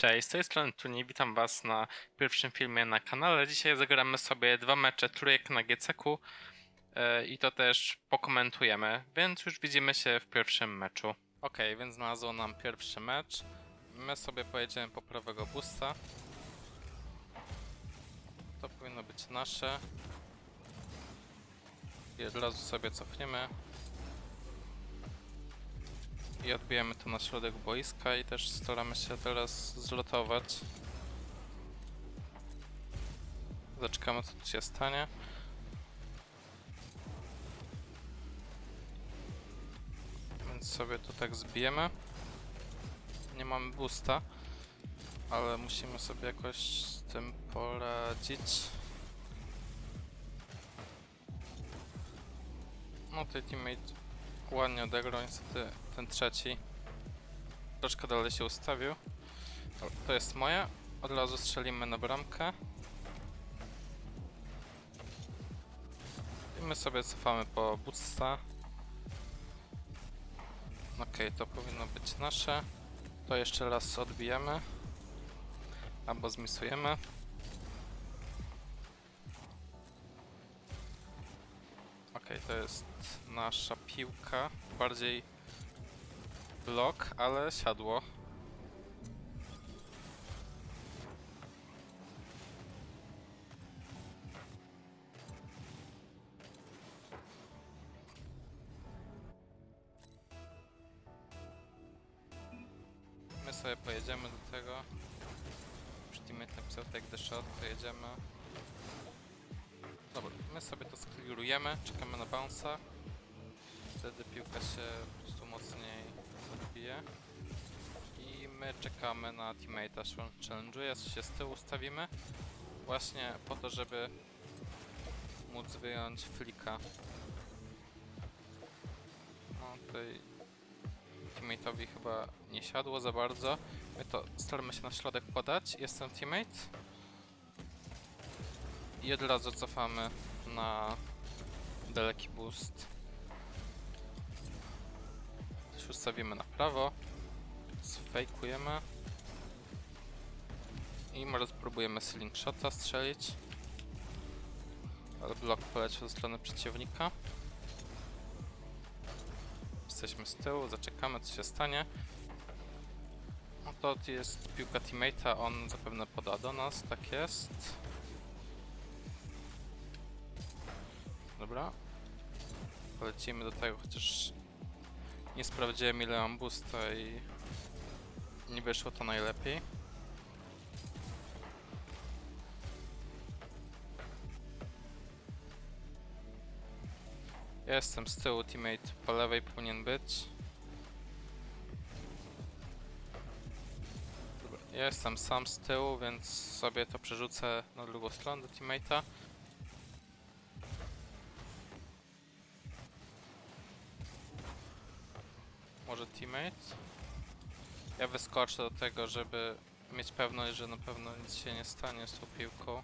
Cześć, z tej strony Tuni, witam was na pierwszym filmie na kanale. Dzisiaj zagramy sobie dwa mecze trójek na GCQ e, i to też pokomentujemy, więc już widzimy się w pierwszym meczu. Ok, więc znalazło nam pierwszy mecz. My sobie pojedziemy po prawego busta. To powinno być nasze. I od razu sobie cofniemy. I odbijemy to na środek boiska i też staramy się teraz zlotować. Zaczekamy co tu się stanie. Więc sobie to tak zbijemy. Nie mamy boosta, ale musimy sobie jakoś z tym poradzić. No tutaj teammate ładnie odegrał, niestety ten trzeci troszkę dalej się ustawił. To jest moje. Od razu strzelimy na bramkę. I my sobie cofamy po boosta. Okej, to powinno być nasze. To jeszcze raz odbijemy. Albo zmisujemy. Okej, to jest nasza piłka. Bardziej blok, ale siadło. My sobie pojedziemy do tego. Już teammate napisał take the shot, to jedziemy. Dobra, my sobie to sklirujemy, czekamy na bounce'a. Wtedy piłka się po prostu mocniej odbije. I my czekamy na teammate'a, challenge'uje, się z tyłu stawimy. Właśnie po to, żeby móc wyjąć flika. No tutaj teammate'owi chyba nie siadło za bardzo. My to staramy się na środek podać. Jestem teammate. I od razu cofamy na daleki boost. Też ustawimy na prawo. Sfejkujemy. I może spróbujemy slingshota strzelić. Ale blok poleciał ze strony przeciwnika. Jesteśmy z tyłu, zaczekamy co się stanie. No to jest piłka teammate'a, on zapewne poda do nas, tak jest. Dobra. Polecimy do tego, chociaż nie sprawdziłem ile mam boosta i nie wyszło to najlepiej. Jestem z tyłu, teammate po lewej powinien być. Dobra, ja jestem sam z tyłu, więc sobie to przerzucę na drugą stronę do teammate'a. Może teammate? Ja wyskoczę do tego, żeby mieć pewność, że na pewno nic się nie stanie z tą piłką.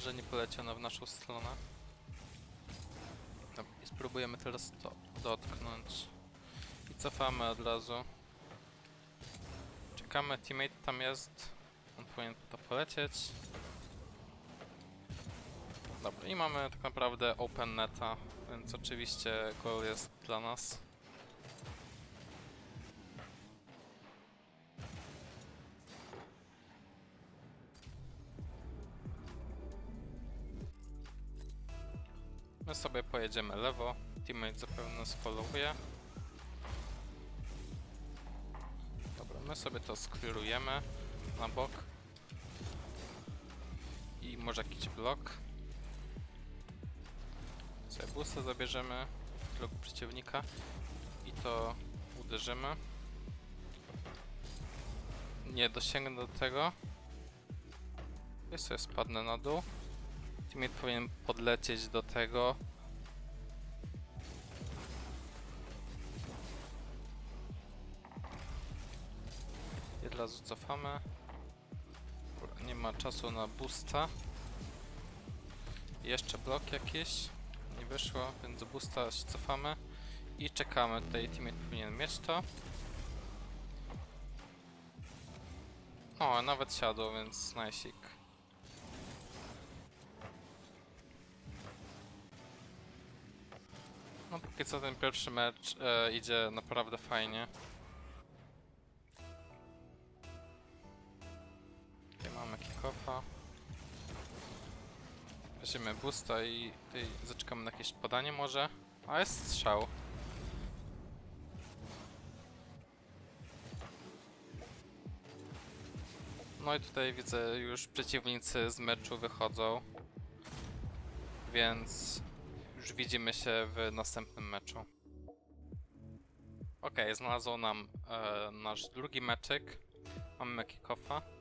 Że nie poleci ona w naszą stronę. I spróbujemy teraz to dotknąć. I cofamy od razu. Czekamy, teammate tam jest. On powinien to polecieć. Dobra, i mamy tak naprawdę open neta, więc oczywiście goal jest dla nas. My sobie pojedziemy lewo, teammate zapewne sfollowuje. Dobra, my sobie to sklirujemy na bok. I może jakiś blok. Sobie boosta zabierzemy w bloku przeciwnika i to uderzymy. Nie dosięgnę do tego. Ja sobie spadnę na dół. Teammate powinien podlecieć do tego. I razu cofamy. Nie ma czasu na boosta. Jeszcze blok jakiś. Nie wyszło, więc do boosta się cofamy. I czekamy. Tutaj teammate powinien mieć to. O, nawet siadło, więc najsik. No póki co ten pierwszy mecz e, idzie naprawdę fajnie. Weźmiemy boosta i tutaj zaczekamy na jakieś podanie może. A jest strzał. No i tutaj widzę już przeciwnicy z meczu wychodzą. Więc już widzimy się w następnym meczu. Okej, znalazł nam e, nasz drugi meczyk. Mamy kickoffa.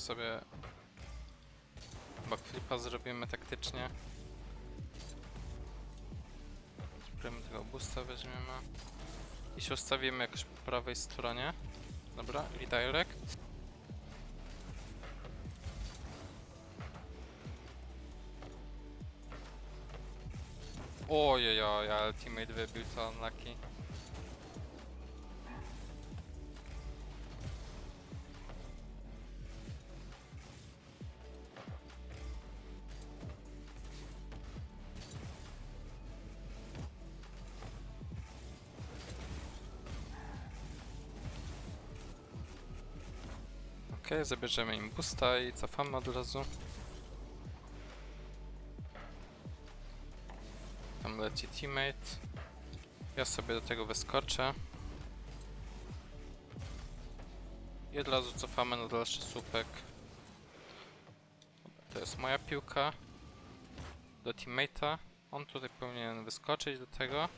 Sobie backflipa zrobimy taktycznie. Spróbujemy tego boosta weźmiemy. I się ustawimy jakoś po prawej stronie. Dobra, redirect. Ojojoj, ale teammate wybił to unlucky. Zabierzemy im boosta i cofamy od razu. Tam leci teammate. Ja sobie do tego wyskoczę. I od razu cofamy na dalszy słupek. To jest moja piłka. Do teammate'a. On tutaj powinien wyskoczyć do tego.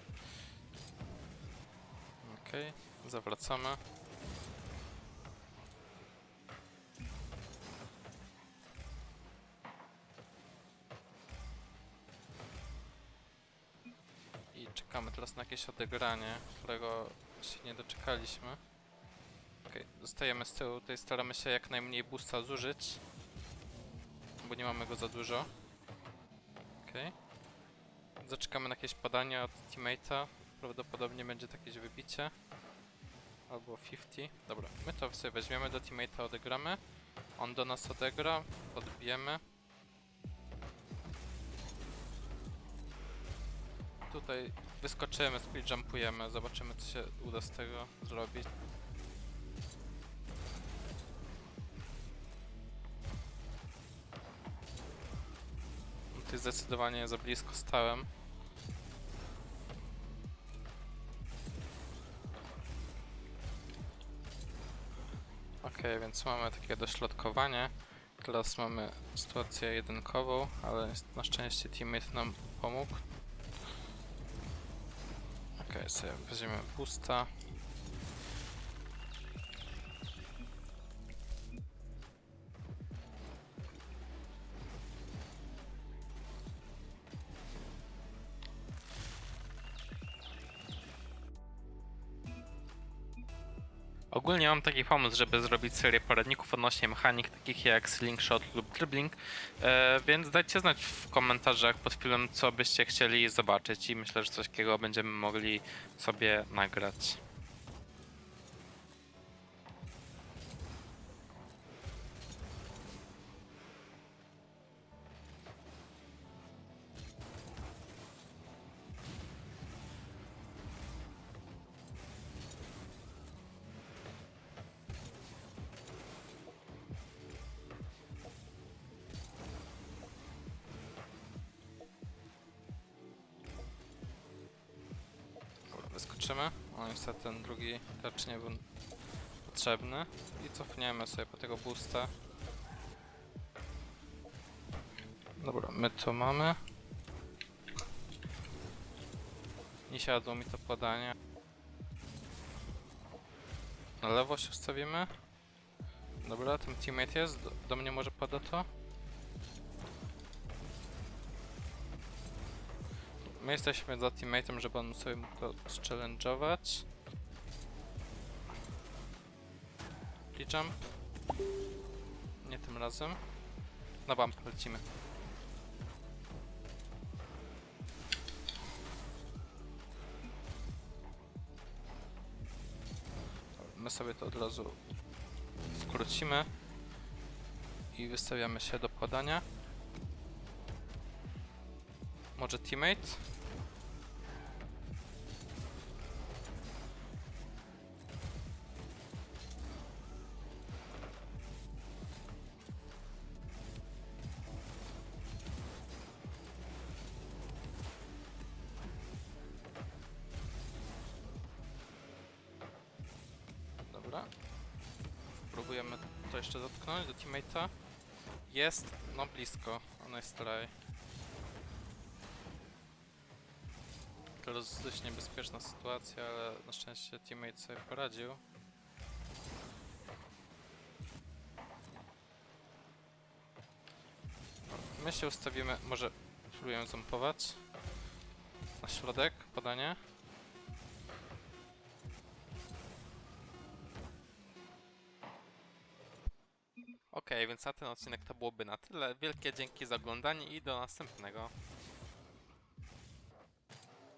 Okej, zawracamy. Czekamy teraz na jakieś odegranie, którego się nie doczekaliśmy. Okej, zostajemy z tyłu, tutaj staramy się jak najmniej boosta zużyć. Bo nie mamy go za dużo. Okej. Zaczekamy na jakieś podanie od teammate'a. Prawdopodobnie będzie jakieś wybicie. Albo 50. Dobra, my to sobie weźmiemy do teammate'a, odegramy. On do nas odegra, odbijemy. Tutaj wyskoczymy, speed jumpujemy, zobaczymy co się uda z tego zrobić. Tutaj zdecydowanie za blisko stałem. Okej, więc mamy takie dośrodkowanie. Teraz mamy sytuację jedynkową, ale na szczęście teammate nam pomógł. Okej, sobie weźmiemy boosta. Ogólnie mam taki pomysł, żeby zrobić serię poradników odnośnie mechanik takich jak slingshot lub dribbling, e, więc dajcie znać w komentarzach pod filmem, co byście chcieli zobaczyć i myślę, że coś takiego będziemy mogli sobie nagrać. Wyskoczymy. O, niestety ten drugi tarcz nie był potrzebny. I cofniemy sobie po tego boosta. Dobra, my to mamy. Nie siadło mi to podanie. Na lewo się ustawimy. Dobra, ten teammate jest. Do, do mnie może poda to? My jesteśmy za teammate'em, żeby on sobie mógł to challenge'ować. jump. Nie tym razem. Na bump lecimy. My sobie to od razu skrócimy i wystawiamy się do podania. Może teammate? Dobra. Próbujemy to jeszcze dotknąć do teammate'a. Jest, no blisko. Ona jest tutaj. Teraz dość niebezpieczna sytuacja, ale na szczęście teammate sobie poradził. My się ustawimy, może spróbujemy zompować. Na środek, podanie. Okej, więc na ten odcinek to byłoby na tyle. Wielkie dzięki za oglądanie i do następnego.